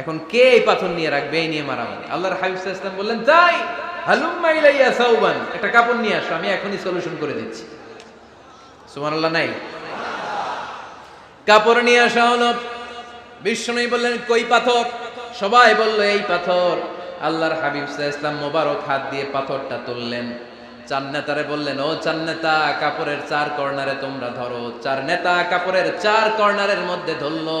এখন কে এই পাথর নিয়ে রাখবে? এই নিয়ে মারামারি। আল্লাহর হাবিব ওয়াসাল্লাম বললেন, যাই, হালুম্মা ইলাইয়া সাউবান একটা কাপড় নিয়ে আসো, আমি এখনই সলিউশন করে দিচ্ছি। সুবহানাল্লাহ, নাই। কাপড় নিয়ে আসা হলো। বললেন, কই পাথর? সবাই বলল, এই পাথর। আল্লাহর হাবিব ইসলাম মোবারক হাত দিয়ে পাথরটা তুললেন। চার নেতারে বললেন, ও চার নেতা, কাপড়ের চার কর্নারে তোমরা ধরো। চার নেতা কাপড়ের চার কর্নারের মধ্যে ধরলো।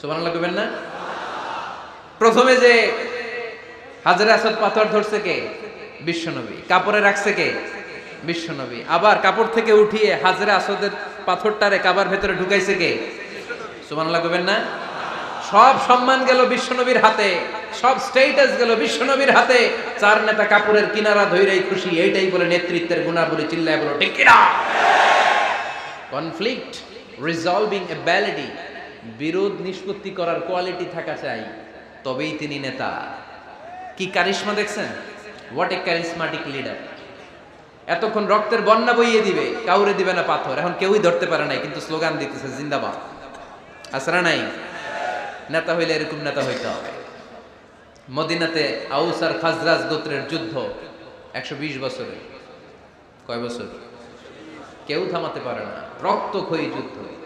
সুবহানাল্লাহ কইবেন না? প্রথমে যে হাজারে আসাদ পাথর ধরছে কে? বিশ্বনবী। কাপড়ে রাখছে কে? বিশ্বনবী। আবার কাপড় থেকে উঠিয়ে হাজারে আসাদের পাথরটারে কাবার ভেতরে ঢুকাইছে কে? সুবহানাল্লাহ কইবেন না? সব সম্মান গেল বিশ্বনবীর হাতে, সব স্টেটাস গেল বিশ্বনবীর হাতে। চার নেতা কাপড়ের কিনারা ধৈরাই খুশি, এইটাই বলে নেতৃত্বের গুণাবলী চিল্লায় বলো, ঠিক কিনা? কনফ্লিক্ট রিজলভিং এবিলিটি বিরোধ নিষ্পত্তি করার কোয়ালিটি থাকা চাই, তবেই তিনি নেতা। কি কারিশমা দেখছেন? হোয়াট এ ক্যারিসমাটিক লিডার এতক্ষণ রক্তের বন্যা বইয়ে দিবে, কাউরে দিবে না পাথর। এখন কেউই ধরতে পারে নাই, কিন্তু স্লোগান দিতেছে, জিন্দাবাদ। আসরা নাই? নেতা হইলে এরকম নেতা হইতে হবে। মদিনাতে আউস আর খাজরাজ গোত্রের যুদ্ধ একশো বিশ বছরে। কয় বছর? কেউ থামাতে পারে না। রক্ত রক্তক্ষয়ী যুদ্ধ।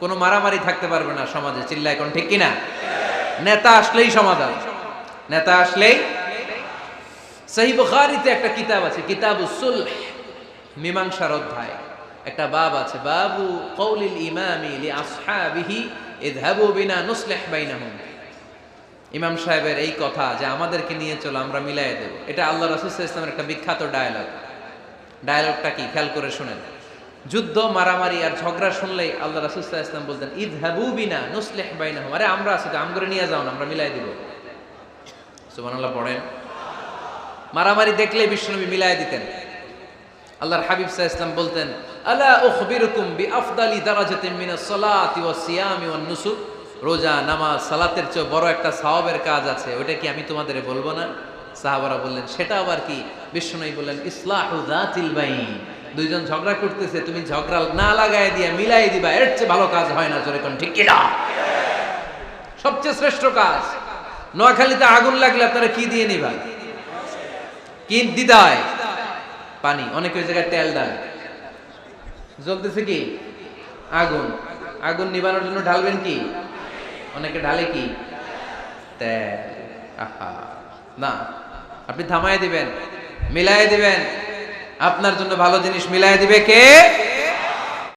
কোনো মারামারি থাকতে পারবে না সমাজে চিল্লা এখন ঠিক কিনা? নেতা আসলেই সমাধান। নেতা আসলেই সহি বুখারিতে একটা কিতাব আছে, কিতাব সুলহ, মীমাংসার অধ্যায়। একটা বাব আছে, বাবু কৌলিল ইমামি লি আসহাবিহি ইযহাবু বিনা নুসলিহ বাইনাহুম। ইমাম সাহেবের এই কথা যে আমাদেরকে নিয়ে চলো, আমরা মিলাই দেব। এটা আল্লাহ রাসূল সাল্লাল্লাহু আলাইহি একটা বিখ্যাত ডায়ালগ। ডায়ালগটা কি? খেয়াল করে শুনেন। যুদ্ধ, মারামারি আর ঝগড়া শুনলেই আল্লাহ রাসূল সাল্লাল্লাহু আলাইহি ওয়াসাল্লাম বলতেন, ইযহাবু বিনা নুসলিহ বাইনাহুম। আরে, আমরা আছি তো আমগরে নিয়ে যাও না, আমরা মিলাই দিব। সুবহানাল্লাহ, পড়েন। মারামারি দেখলে বিশ্বনবী মিলায় দিতেন। আল্লাহর হাবিব সাহ ইসলাম বলতেন, আলা বি আফদালি রোজা সালাতের চেয়ে বড় একটা সওয়াবের কাজ আছে, ওটা কি আমি তোমাদের বলব না? সাহাবারা বললেন, সেটা আবার কি? বিশ্বনবী বললেন, ইসলাহু বাইন। দুইজন ঝগড়া করতেছে, তুমি ঝগড়া না লাগায় দিয়া মিলাই দিবা, এর চেয়ে ভালো কাজ হয় না, জোরে কোন ঠিক কি না সবচেয়ে শ্রেষ্ঠ কাজ, নোয়াখালীতে আগুন লাগলে আপনারা কি দিয়ে নিবা? কি দিদায়? পানি, অনেক ওই জায়গায় তেল দেয়। জ্বলতেছে কি? আগুন। আগুন নিবানোর জন্য ঢালবেন কি? অনেকে ঢালে কি? তেল, আহা। না, আপনি থামায় দিবেন, মিলায় দিবেন। আপনার জন্য ভালো জিনিস মিলাই দিবে কে?